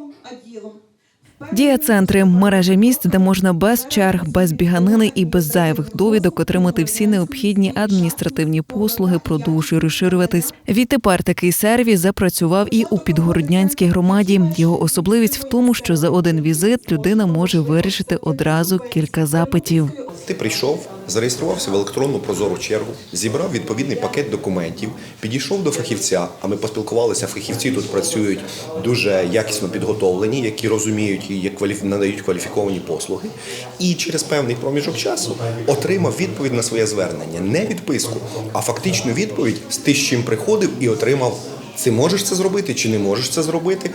фінансовим відділом. Дія центри мережа місць, де можна без черг, без біганини і без зайвих довідок отримати всі необхідні адміністративні послуги, продовжує розширюватись. Відтепер такий сервіс запрацював і у підгороднянській громаді. Його особливість в тому, що за один візит людина може вирішити одразу кілька запитів. Ти прийшов, зареєструвався в електронну прозору чергу, зібрав відповідний пакет документів, підійшов до фахівця. А ми поспілкувалися. Фахівці тут працюють дуже якісно підготовлені, які розуміють і надають кваліфіковані послуги. І через певний проміжок часу отримав відповідь на своє звернення, не відписку, а фактичну відповідь з ти з чим приходив і отримав. Ти можеш це зробити чи не можеш це зробити?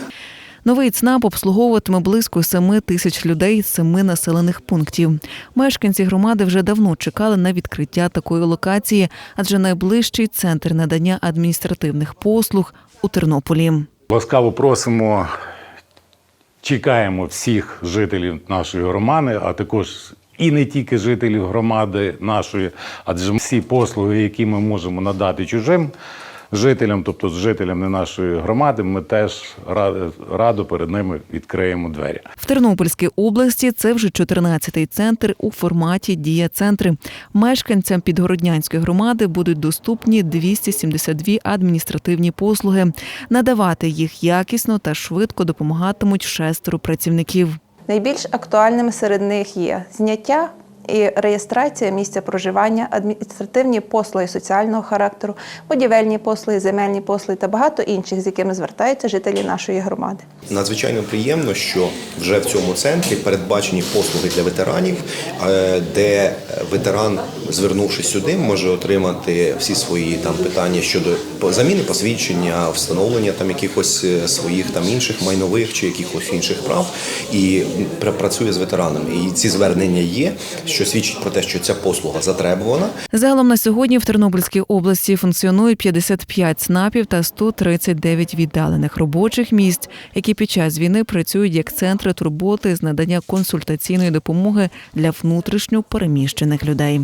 Новий ЦНАП обслуговуватиме близько семи тисяч людей з семи населених пунктів. Мешканці громади вже давно чекали на відкриття такої локації, адже найближчий центр надання адміністративних послуг у Тернополі. Ласкаво просимо, чекаємо всіх жителів нашої громади, а також і не тільки жителів громади нашої, адже всі послуги, які ми можемо надати чужим жителям, тобто з жителями нашої громади, ми теж ра- радо перед ними відкриємо двері. В Тернопільській області це вже 14-й центр у форматі Дія центри. Мешканцям підгороднянської громади будуть доступні 272 адміністративні послуги. Надавати їх якісно та швидко допомагатимуть шестеро працівників. Найбільш актуальними серед них є зняття і реєстрація місця проживання, адміністративні послуги соціального характеру, будівельні послуги, земельні послуги та багато інших, з якими звертаються жителі нашої громади. Надзвичайно приємно, що вже в цьому центрі передбачені послуги для ветеранів, е, де ветеран, звернувшись сюди, може отримати всі свої там питання щодо заміни посвідчення, встановлення там якихось е, своїх там інших майнових чи якихось інших прав, і працює з ветеранами. І ці звернення є, що свідчить про те, що ця послуга затребувана. Загалом на сьогодні в Тернопільській області функціонують 55 ЦНАПів та 139 віддалених робочих місць, які під час війни працюють як центри турботи з надання консультаційної допомоги для внутрішньо переміщених людей.